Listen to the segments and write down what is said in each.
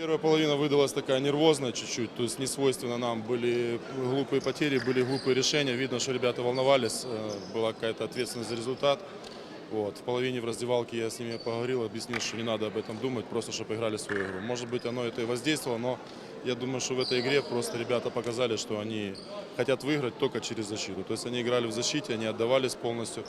Первая половина выдалась такая нервозная чуть-чуть, то есть не свойственно нам. Были глупые потери, были глупые решения. Видно, что ребята волновались, э, была какая-то ответственность за результат. Вот. В половине в раздевалке я с ними поговорил, объяснил, что не надо об этом думать, просто чтобы играли свою игру. Может быть, оно это и воздействовало, но я думаю, что в этой игре просто ребята показали, что они хотят выиграть только через защиту. То есть они играли в защите, они отдавались полностью.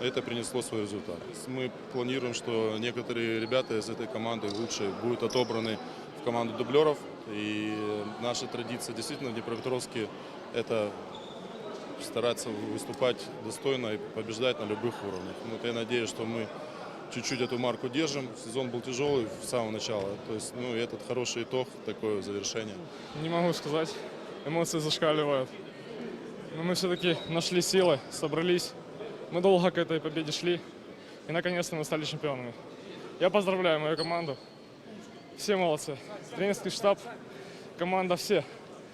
Это принесло свой результат. Мы планируем, что некоторые ребята из этой команды лучше будут отобраны команду дублеров. И наша традиция действительно в Днепропетровске это стараться выступать достойно и побеждать на любых уровнях. Вот я надеюсь, что мы чуть-чуть эту марку держим. Сезон был тяжелый с самого начала. То есть, ну, этот хороший итог, такое завершение. Не могу сказать. Эмоции зашкаливают. Но мы все-таки нашли силы, собрались. Мы долго к этой победе шли. И наконец-то мы стали чемпионами. Я поздравляю мою команду. Все молодцы. Тренерский штаб, команда, все.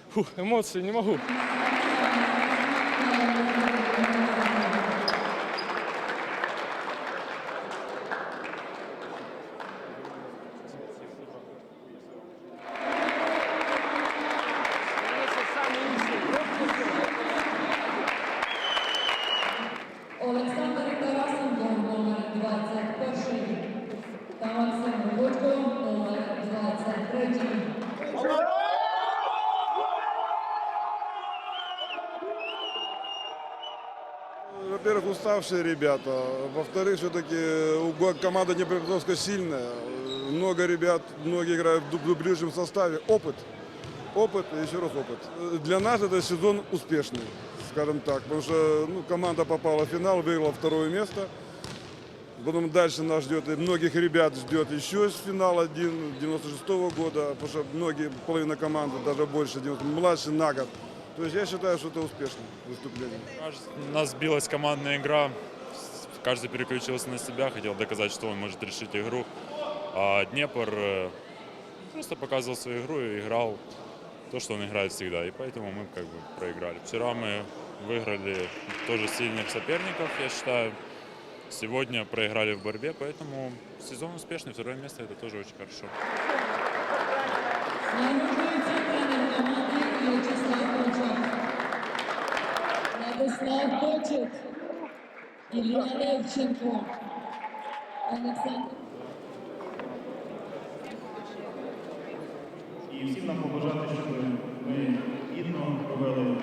Фух, эмоции не могу. Олександр Во-первых, уставшие ребята. Во-вторых, все-таки команда Днепропетровска сильная. Много ребят, многие играют в дублирующем составе. Опыт. Опыт еще раз опыт. Для нас это сезон успешный, скажем так. Потому что ну, команда попала в финал, выиграла второе место. Потом дальше нас ждет, и многих ребят ждет еще с финала 96 года, потому что многие, половина команды, даже больше, 90, младше на год. То есть я считаю, что это успешное выступление. У нас сбилась командная игра. Каждый переключился на себя, хотел доказать, что он может решить игру. А Днепр э, просто показывал свою игру и играл то, что он играет всегда. И поэтому мы как бы проиграли. Вчера мы выиграли тоже сильных соперников, я считаю. Сегодня проиграли в борьбе, поэтому сезон успешный. Второе место это тоже очень хорошо. Ілля Левченко. Олександр. І всім нам побажати, щоб ми гідно провели